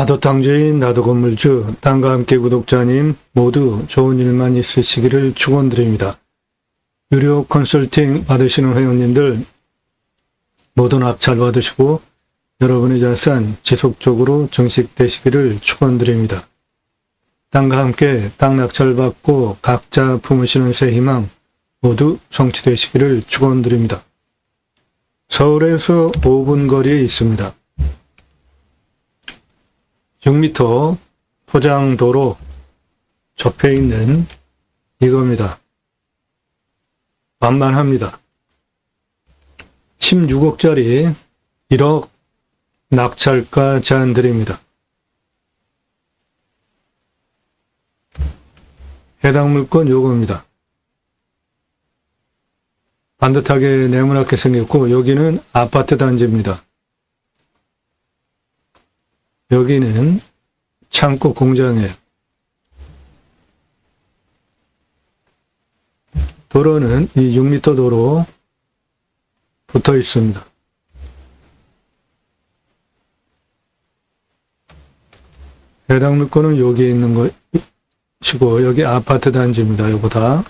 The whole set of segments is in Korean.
나도 땅주인, 나도 건물주, 땅과 함께 구독자님 모두 좋은 일만 있으시기를 축원드립니다. 유료 컨설팅 받으시는 회원님들 모두 납잘 받으시고 여러분의 자산 지속적으로 증식되시기를 축원드립니다. 땅과 함께 땅 낙찰 받고 각자 품으시는 새 희망 모두 성취되시기를 축원드립니다. 서울에서 5분 거리에 있습니다. 6m 포장도로 접해 있는 이겁니다. 만만합니다. 16억짜리 1억 낙찰가 제안 드립니다. 해당 물건 요겁니다. 반듯하게 네모나게 생겼고 여기는 아파트 단지입니다. 여기는 창고 공장이에요. 도로는 이 6m 도로 붙어 있습니다. 해당 물건은 여기 있는 것이고 여기 아파트 단지입니다. 요거 다.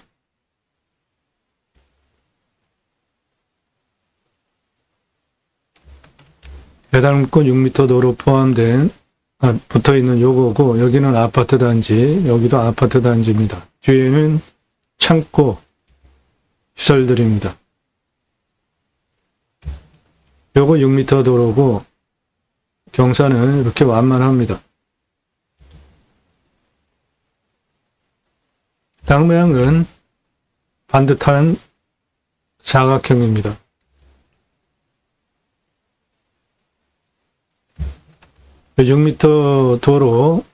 물건 6m 도로 포함된 아, 붙어 있는 요거고 여기는 아파트 단지, 여기도 아파트 단지입니다. 뒤에는 창고 시설들입니다. 요거 6m 도로고 경사는 이렇게 완만합니다. 땅 모양은 반듯한 사각형입니다. 6m 도로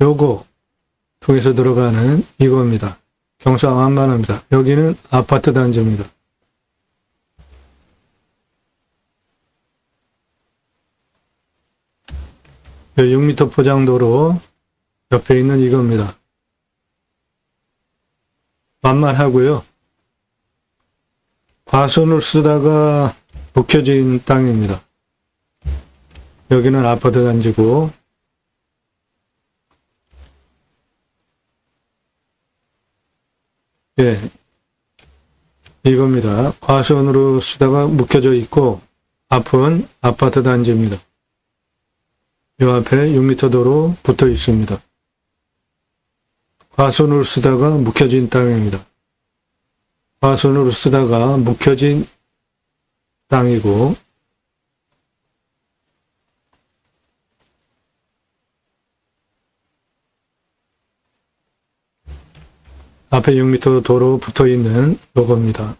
요거 통해서 들어가는 이겁니다. 경사 완만합니다. 여기는 아파트 단지입니다. 그 6m 포장도로 옆에 있는 이겁니다. 만만하고요. 과선을 쓰다가 묵혀진 땅입니다. 여기는 아파트 단지고 예 이겁니다. 과선으로 쓰다가 묵혀져 있고 앞은 아파트 단지입니다. 이 앞에 6m 도로 붙어 있습니다. 과선으로 쓰다가 묵혀진 땅입니다. 과선으로 쓰다가 묵혀진 땅이고 앞에 6m 도로 붙어 있는 로고입니다.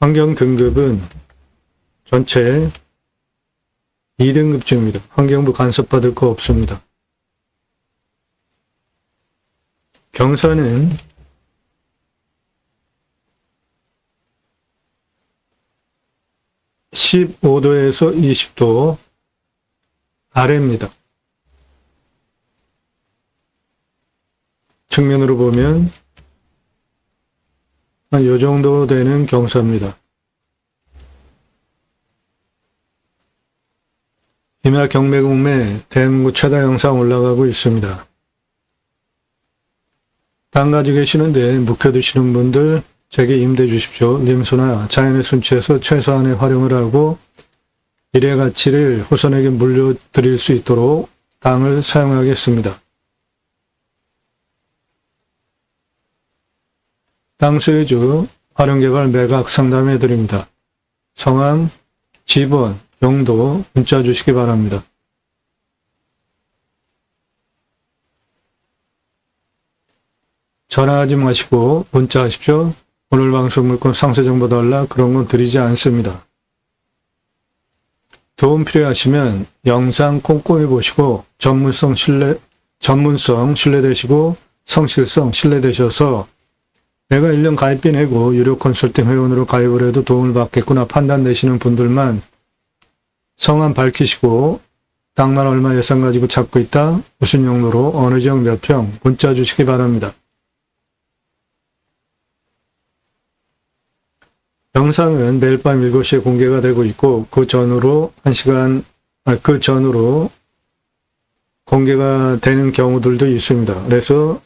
환경 등급은 전체 2등급 중입니다. 환경부 간섭받을 거 없습니다. 경사는 (15도에서 20도) 아래입니다. 측면으로 보면 한 요 정도 되는 경사입니다. 임야 경매공매 대문구 최다 영상 올라가고 있습니다. 땅 가지고 계시는데 묵혀두시는 분들 제게 임대 주십시오. 님수나 자연의 순치에서 최소한의 활용을 하고 일의 가치를 후손에게 물려드릴 수 있도록 땅을 사용하겠습니다. 땅 소유주 활용개발 매각 상담해 드립니다. 성함, 집원, 용도 문자 주시기 바랍니다. 전화하지 마시고 문자 하십시오. 오늘 방송 물건 상세 정보 달라 그런 건 드리지 않습니다. 도움 필요하시면 영상 꼼꼼히 보시고 전문성 신뢰 전문성 신뢰되시고 성실성 신뢰되셔서 내가 1년 가입비 내고 유료 컨설팅 회원으로 가입을 해도 도움을 받겠구나 판단되시는 분들만 성함 밝히시고 땅만 얼마 예산 가지고 찾고 있다. 무슨 용도로 어느 지역 몇 평 문자 주시기 바랍니다. 영상은 매일 밤 7시에 공개가 되고 있고 그 전으로 1시간 아, 그 전으로 공개가 되는 경우들도 있습니다. 그래서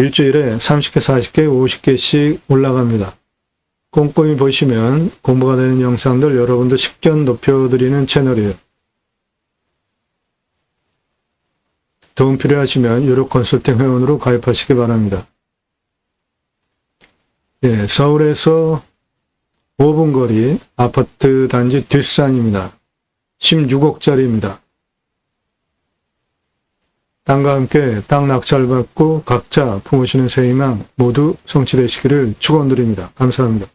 일주일에 30개, 40개, 50개씩 올라갑니다. 꼼꼼히 보시면 공부가 되는 영상들 여러분들 식견 높여드리는 채널이에요. 도움 필요하시면 유료 컨설팅 회원으로 가입하시기 바랍니다. 예, 서울에서 5분 거리 아파트 단지 뒷산입니다. 16억짜리입니다. 땅과 함께 땅 낙찰받고 각자 품으시는 새 희망 모두 성취되시기를 축원드립니다. 감사합니다.